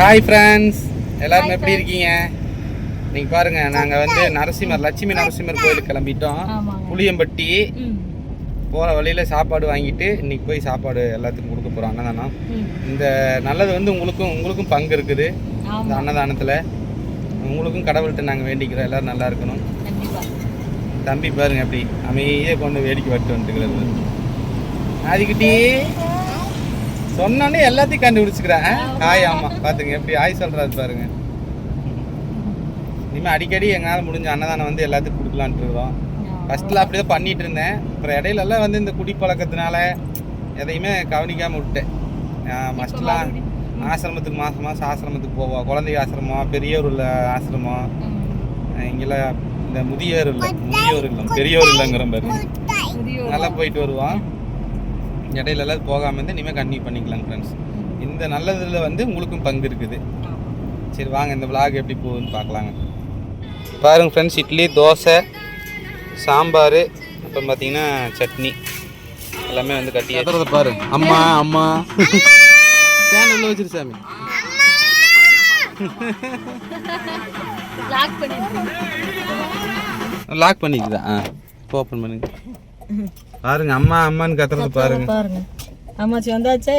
Hi friends எல்லாரும் எப்படி இருக்கீங்க? நீங்கள் பாருங்க நாங்கள் வந்து நரசிம்மர் லட்சுமி நரசிம்மர் கோயிலுக்கு கிளம்பிட்டோம். புளியம்பட்டி. போகிற வழியில் சாப்பாடு வாங்கிட்டு இன்னைக்கு போய் சாப்பாடு எல்லாத்துக்கும் கொடுக்க போகிறோம் அன்னதானம். இந்த நல்லது வந்து உங்களுக்கும் உங்களுக்கும் பங்கு இருக்குது. இந்த அன்னதானத்தில் உங்களுக்கும் கடவுள்கிட்ட நாங்கள் வேண்டிக்கிறோம். எல்லாரும் நல்லா இருக்கணும். தம்பி பாருங்க எப்படி அமைதியாக கொண்டு வேடிக்கை வட்டு வந்துட்டுக்கிறது ஆதிக்குட்டி. சொன்னோன்னே எல்லாத்தையும் கண்டுபிடிச்சிக்கிறேன். ஹாய் ஆமாம் பார்த்துங்க எப்படி ஹாய் சொல்கிறாரு பாருங்க. இனிமேல் அடிக்கடி எங்களால் முடிஞ்ச அன்னதானம் வந்து எல்லாத்துக்கும் கொடுக்கலான்ட்டு இருக்கிறோம் ஃபஸ்ட்டில் அப்படியே பண்ணிட்டு இருந்தேன். அப்புறம் இடையில எல்லாம் வந்து இந்த குடிப்பழக்கத்தினால எதையுமே கவனிக்காமல் விட்டேன் ஃபஸ்ட்டுலாம் ஆசிரமத்துக்கு மாதம் மாதம் ஆசிரமத்துக்கு போவோம். குழந்தை ஆசிரமம் பெரியோர் உள்ள ஆசிரமம் இங்கெல்லாம் இந்த முதியோர் இல்லை முதியோர் இல்லை பெரியோர் இல்லைங்கிற பாரு புரியும். நல்லா போயிட்டு வருவோம். இடையில எல்லாம் போகாமல் இருந்து இனிமேல் கன்டினியூ பண்ணிக்கலாம் ஃப்ரெண்ட்ஸ் இந்த நல்லதுல வந்து உங்களுக்கும் பங்கு இருக்குது. சரி வாங்க இந்த விலாக் எப்படி போகுதுன்னு பார்க்கலாங்க. பாருங்க ஃப்ரெண்ட்ஸ் இட்லி தோசை சாம்பார் அப்புறம் பார்த்தீங்கன்னா சட்னி. எல்லாமே வந்து கட்டி பாரு. அம்மா அம்மா. ஃபேன் உள்ள வச்சிரு சாமி. லாக் பண்ணிக்குதா ஆ. ஓப்பன் பண்ணுங்க. பாருங்க அம்மா அம்மான்னு கத்துறது பாருங்க. பாருங்க. அம்மாச்சி வந்தாச்சே.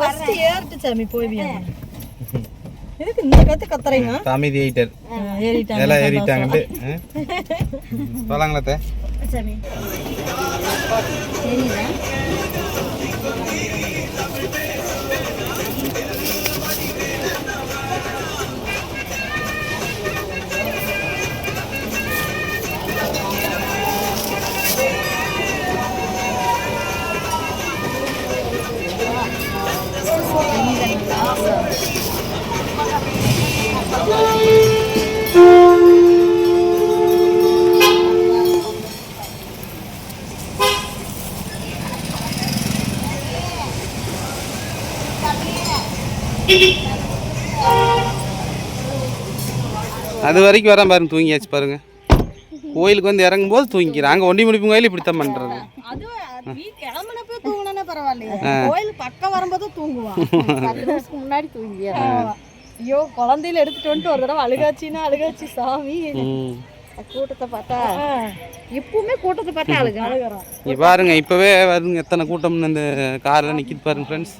First ஏறிட்டு அது வரைக்கும் வரேன் பாருங்க தூங்கியாச்சு பாருங்க. கோயிலுக்கு வந்து இறங்கும் போது தூங்கிக்கிறேன். அங்கே ஒண்டி முடிப்பு கோயில் பண்ணுறது நிமிஷத்துக்கு முன்னாடி தூங்கியா. ஐயோ குழந்தையில எடுத்துட்டு வந்துட்டு ஒரு தடவை அழுகாச்சின்னா அழுகாச்சி சாமி. கூட்டத்தை பார்த்தா எப்பவுமே கூட்டத்தை பார்த்தா அழுக அழுகிறோம் இங்க பாருங்க இப்போவே வருங்க எத்தனை கூட்டம்னு இந்த காரில் நிற்கிது பாருங்க ஃப்ரெண்ட்ஸ்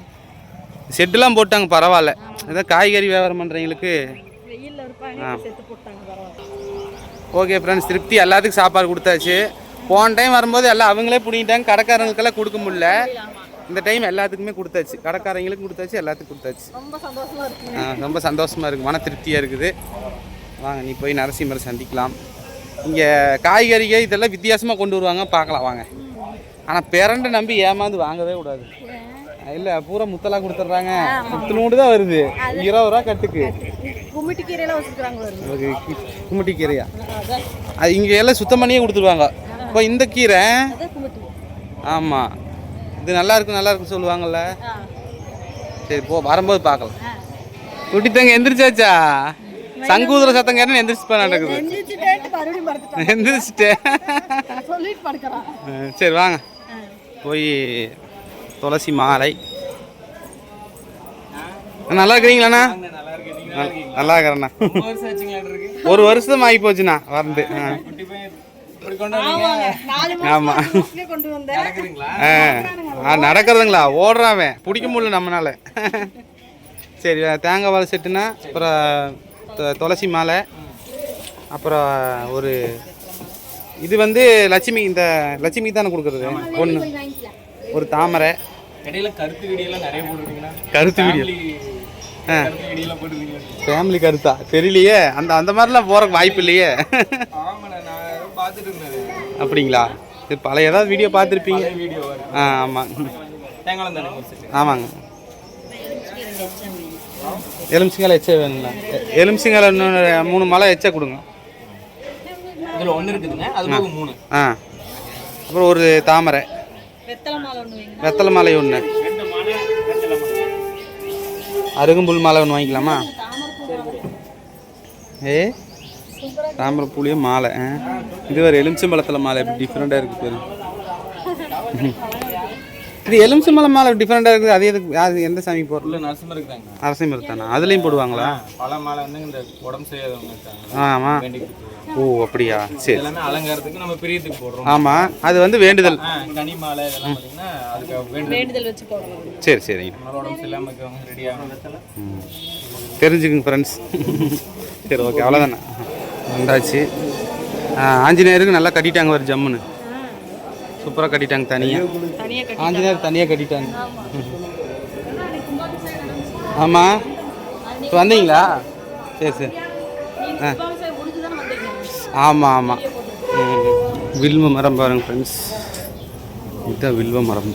செட்டுலாம் போட்டாங்க பரவாயில்ல. ஏதோ காய்கறி வியாபாரம் பண்ணுறவங்களுக்கு ஓகே ஃப்ரெண்ட்ஸ் திருப்தி. எல்லாத்துக்கும் சாப்பாடு கொடுத்தாச்சு. போன டைம் வரும்போது எல்லாம் அவங்களே பிடிங்கிட்டாங்க. கடைக்காரங்களுக்கெல்லாம் கொடுக்க முடியல. இந்த டைம் எல்லாத்துக்குமே கொடுத்தாச்சு. கடைக்காரங்களுக்கும் கொடுத்தாச்சு எல்லாத்துக்கும் கொடுத்தாச்சு. ரொம்ப சந்தோஷமா இருக்கு. ஆ, ரொம்ப சந்தோஷமாக இருக்குது மன திருப்தியாக இருக்குது. வாங்க நீ போய் நரசிம்மரை சந்திக்கலாம். இங்கே காய்கறிகள் இதெல்லாம் வித்தியாசமாக கொண்டு வருவாங்க. பார்க்கலாம் வாங்க. ஆனால் பிறண்டு நம்பி ஏமாந்து வாங்கவே கூடாது. இல்லை பூரா முத்தலா கொடுத்துட்றாங்க. முத்துனோடு தான் வருது. இருபது ரூபா கட்டுக்கு. கும்மிட்டி கீரையில வச்சுக்கிறாங்க ஒரு கி- கும்மிட்டி கீரையா அது இங்கே எல்லாம் சுத்தம் பண்ணியே கொடுத்துருவாங்க. இப்போ இந்த கீரை ஆமாம் இது நல்லா இருக்கும் நல்லா இருக்கும் சொல்லுவாங்கல்ல. சரி போ வரும்போது பார்க்கலாம். குட்டி தங்க எந்திரிச்சாச்சா? சங்கூதுற சத்தம் கேட்டு எந்திரிச்சு நடக்குது. அஹ் சரி வாங்க. போய் துளசி மாலை. நல்லா இருக்கிறீங்களாண்ணா? நல்லா இருக்கிறேண்ணா ஒரு வருஷம் ஆகி போச்சுண்ணா வந்து ஆமா. ஆ நடக்கிறதுங்களா? ஓடுறாவன் பிடிக்க முடியல நம்மனால. சரி தேங்காய் வாழை செட்டுனா அப்புறம் துளசி மாலை அப்புறம் ஒரு இது வந்து லட்சுமி இந்த லட்சுமிக்கு தானே கொடுக்குறது? ஒன்று ஒரு தாமரை. கருத்து வீடியோ. ஃபேமிலி கருத்தா? தெரியலையே. அந்த அந்த மாதிரிலாம் போகிறக்கு வாய்ப்பு இல்லையே. அப்படிங்களா? இது பழைய ஏதாவது வீடியோ பார்த்துருப்பீங்க? ஆ ஆமாம் செட்டு ஆமாங்க. எலுமிச்சிங்கால எச்சா வேணுங்களா எலுமிச்சிங்கால இன்னொன்று மூணு மலை எச்சா கொடுங்க. இதில் ஒன்று இருக்குதுங்க. அது போக மூணு. ஆ. அப்புறம் ஒரு தாமரை. வெத்தலை மாலை ஒண்ணு வைங்க வெத்தலை மாலை ஒன்று அருகம்புல் மாலை ஒன்று வாங்கிக்கலாமா? ஏ? தாமரை பூலியும் மாலை ஆ. இது ஒரு எலுமிச்சம்பழத்தில் மாலை எப்படி டிஃப்ரெண்ட்டாக இருக்குது இது எலுமிச்சம்பழம் மாலை டிஃப்ரெண்டாக இருக்குது. அது எதுக்கு? அது எந்த சாமி போடுறது? நரசிம்மர் இருக்காங்க அரசை மருத்தானா அதுலேயும் போடுவாங்களா? பல மாலை வந்து இந்த உடம்பு செய்யாதவங்க இருக்காங்க. ஆமாம். ஓ அப்படியா? சரி. எல்லாமே அலங்காரத்துக்கு நம்ம பிரியத்துக்கு போடுறோம். ஆமாம் அது வந்து வேண்டுதல். ஆ, கனி மாலை இதெல்லாம் பார்த்தீங்கன்னா அதுக்கு வேண்டுதல். வச்சு போடுறது சரி நம்மளோட உடம்பு சரியில்லாம இருக்கவங்க ரெடி ஆகும் ம். தெரிஞ்சுக்குங்க ஃப்ரெண்ட்ஸ் சரி ஓகே அவ்வளோதானே வந்தாச்சு. ஆ, ஆஞ்சநேயருக்கு நல்லா கட்டிட்டாங்க ஒரு ஜம்முன்னு. சூப்பராக கட்டிட்டாங்க தனியாக ஆஞ்சநேயர் தனியாக கட்டிட்டாங்க. ஆமாம் இப்போ வந்தீங்களா? சரி சரி. ஆ. ஆமாம் ஆமாம் வில்வ மரம் பாருங்க ஃப்ரெண்ட்ஸ் இதுதான் வில்வ மரம்.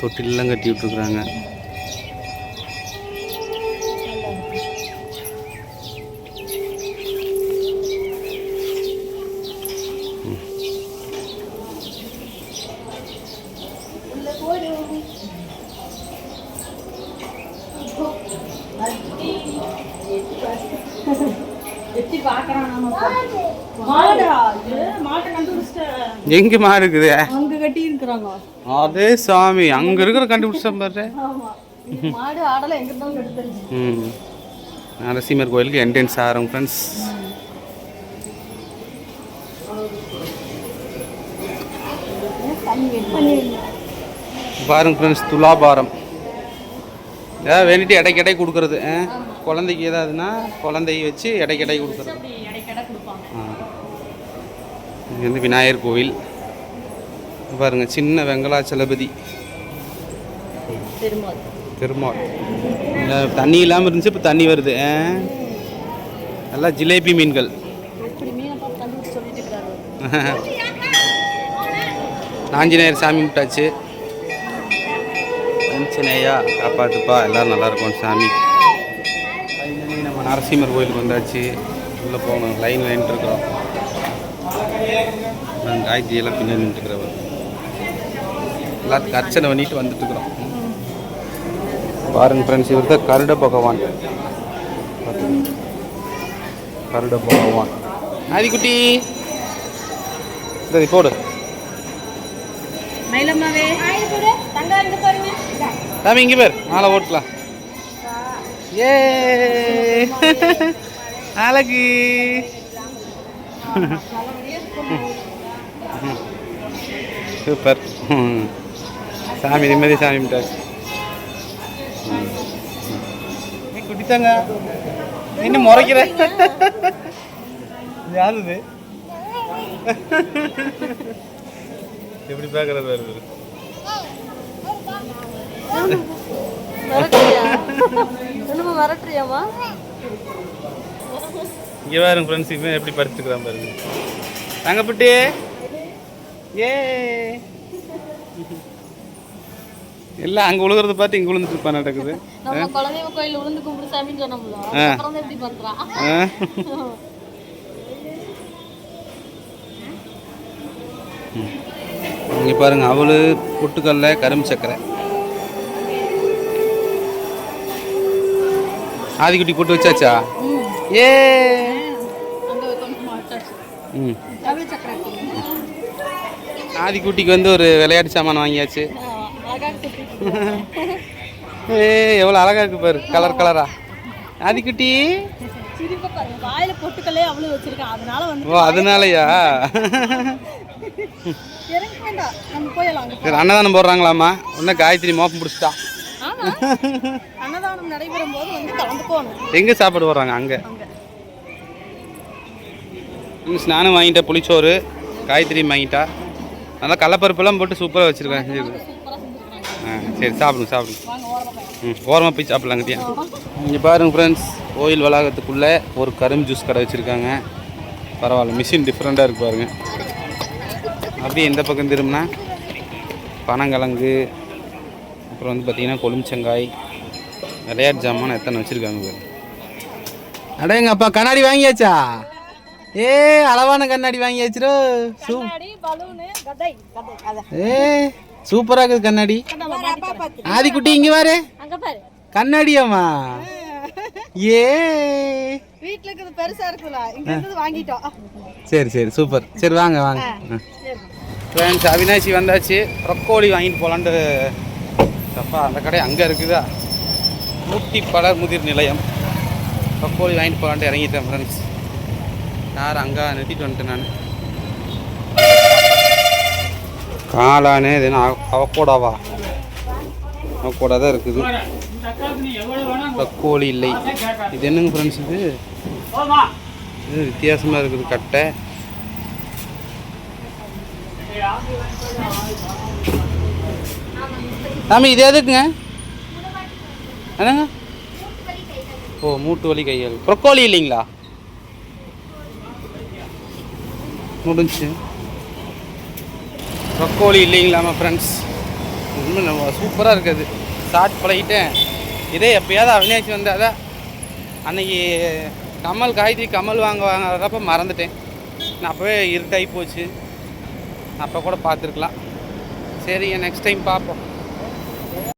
தொட்டிலெலாம் கட்டி விட்ருக்குறாங்க எட்டி பாக்குறான் மாடா. இது. மாட்டை இருக்குது? அங்க கட்டி இருக்கிறாங்க அதே சாமி அங்கே இருக்கிற கண்டுபிடிச்சா பாரு. ஆமா. இது மாடு ஆடல எங்க இருந்தாலும் எடுத்துருச்சு ம். நரசிம்மர் கோயிலுக்கு என்ட்ரன்ஸ் ஆகிறோம் ஃப்ரெண்ட்ஸ் பாருங்க ஃப்ரெண்ட்ஸ் துலாபாரம் ஏதாவது வேண்டிட்டு இடைக்கு இடை கொடுக்குறது ஆ? குழந்தைக்கு ஏதாவதுன்னா குழந்தைய வச்சு கொடுக்குறது. இடைக்கடை ஆ. இது வந்து விநாயகர் கோவில். பாருங்க சின்ன வெங்கடாச்சலபதி திரும்ப பெருமாள் இந்த தண்ணி இல்லாமல் இருந்துச்சு இப்போ தண்ணி வருது? எல்லாம் ஜிலேபி மீன்கள். ஆஞ்சநேயர் சாமி விட்டாச்சு ஆஞ்சநேயா காப்பாத்துப்பா எல்லாரும் நல்லா இருக்கும் சாமி. நரசிம்மர் கோயிலுக்கு வந்தாச்சு. உள்ளே போகணும் லைன் லைன் இருக்கிறோம் நான் காயத்ரி எல்லாம் பின்னாடி நின்றுக்கிறவர் எல்லாத்துக்கும் அர்ச்சனை பண்ணிட்டு வந்துட்டு இருக்கிறோம் பாருங்க ஃப்ரெண்ட்ஸ் இவர் தான் கருட பகவான். கருட பகவான். ஆதிக்குட்டி சரி போடு. மயிலம்மாவே. தங்கா இங்க பேர். மாலை ஓட்டலாம் ஏ அழகு. சூப்பர். சாமி நிம்மதி சாமி மிட்டார் குடித்தாங்க. என்ன முறைக்கிற? யாருது எப்படி பார்க்கறது வருது என்னமா மிரட்டுறியாமா இங்கே பாருங்க ஃப்ரெண்ட்ஸ் இவன் எப்படி படுத்துக்கிறான் பாருங்க தங்கப்பட்டி ஏ. எல்லாம் அங்கே விழுகிறத பார்த்து இங்கே விழுந்துட்டு இருப்பான் நடக்குது இங்கே பாருங்க அவளு பொட்டுக்கல்ல கரும்பு சக்கரை ஆதிக்குட்டி போட்டு வச்சாச்சா? ஏ. ம். ஆதிக்குட்டிக்கு வந்து ஒரு விளையாட்டு சாமான் வாங்கியாச்சு. ஏ எவ்வளோ அழகாக இருக்கு பாரு கலர் கலரா ஆதிக்குட்டி. வாயில பொட்டுக்கல்லே அவ்வளவு அதனால வந்து ஓ அதனாலயா? அன்னதானம் போடுறாங்களாமா இன்னும் காயத்ரி மோப்பம் பிடிச்சிட்டா. நடைபெறும் போது வந்து கலந்துக்கோணும் எங்கே சாப்பாடு போடுறாங்க? அங்கே. நானும் வாங்கிட்டேன் புளிச்சோறு காய்கறி வாங்கிட்டா. நல்லா கடலப்பருப்பெல்லாம் போட்டு சூப்பராக வச்சுருக்கேன் ஆ சரி சாப்பிடுங்க சாப்பிடுங்க. ம் ஓரமாக போய் சாப்பிட்லாங்க தியா இங்கே பாருங்க ஃப்ரெண்ட்ஸ் கோயில் வளாகத்துக்குள்ளே ஒரு கரும்பு ஜூஸ் கடை வச்சுருக்காங்க. பரவாயில்ல மிஷின் டிஃப்ரெண்ட்டாக இருக்கு பாருங்க. அப்படியே எந்த பக்கம் திரும்பினா பனங்கிழங்கு அப்புறம் வந்து பார்த்திங்கன்னா கொழும்பச்சங்காய் விளையாட்டு ஜாமான் எத்தனை வச்சுருக்காங்க பாருங்க அட எங்க அப்பா கண்ணாடி வாங்கியாச்சா? ஏ அளவான கண்ணாடி வாங்கியாச்சுரோ? சூ ஏ சூப்பராக இருக்குது கண்ணாடி. ஆதிக்குட்டி இங்கே வாரு அங்க பாரு. கண்ணாடியாம்மா. ஏ. வீட்டுல இருக்கிறது பெருசா இருக்குல்ல இங்க இருந்து வாங்கிட்டோம். சரி சரி சூப்பர். சரி வாங்க வாங்க. ஃப்ரெண்ட்ஸ் அவினாசி வந்தாச்சு. ப்ரொக்கோலி வாங்கிட்டு போகலான்ட்டு அப்பா அந்த கடை அங்கே இருக்குதா? ஊட்டி பழ முதிர் நிலையம். பக்கோலி வாங்கிட்டு போகலான்ட்டு இறங்கிட்டேன் ஃப்ரெண்ட்ஸ் யார் அங்கே நிறுத்திட்டு வந்துட்டேன் நான்? காளானு இது என்ன அவக்கோடாவா? அவக்கோடா தான் இருக்குது. பக்கோலி இல்லை. இது என்னங்க ஃப்ரெண்ட்ஸ் இது? இது வித்தியாசமாக இருக்குது கட்டை. சாமி இது எதுக்குங்க? என்னங்க? ஓ மூட்டு வலி கையால் ப்ரொக்கோலி இல்லைங்களா? முடிஞ்சு. ப்ரொக்கோலி இல்லைங்களாமா ஃப்ரெண்ட்ஸ் இன்னும் நம்ம சூப்பராக இருக்குது. ஸ்டார்ட் பழகிட்டேன் இதே எப்பயாவது அவினாசி வந்தால் தான் அன்னைக்கு கமல் காய்கறி கமல் வாங்க வாங்கிறதப்ப மறந்துட்டேன். நான் அப்போவே இருட்டாகி போச்சு. அப்போ கூட பார்த்துருக்கலாம். சரிங்க நெக்ஸ்ட் டைம் பார்ப்போம்.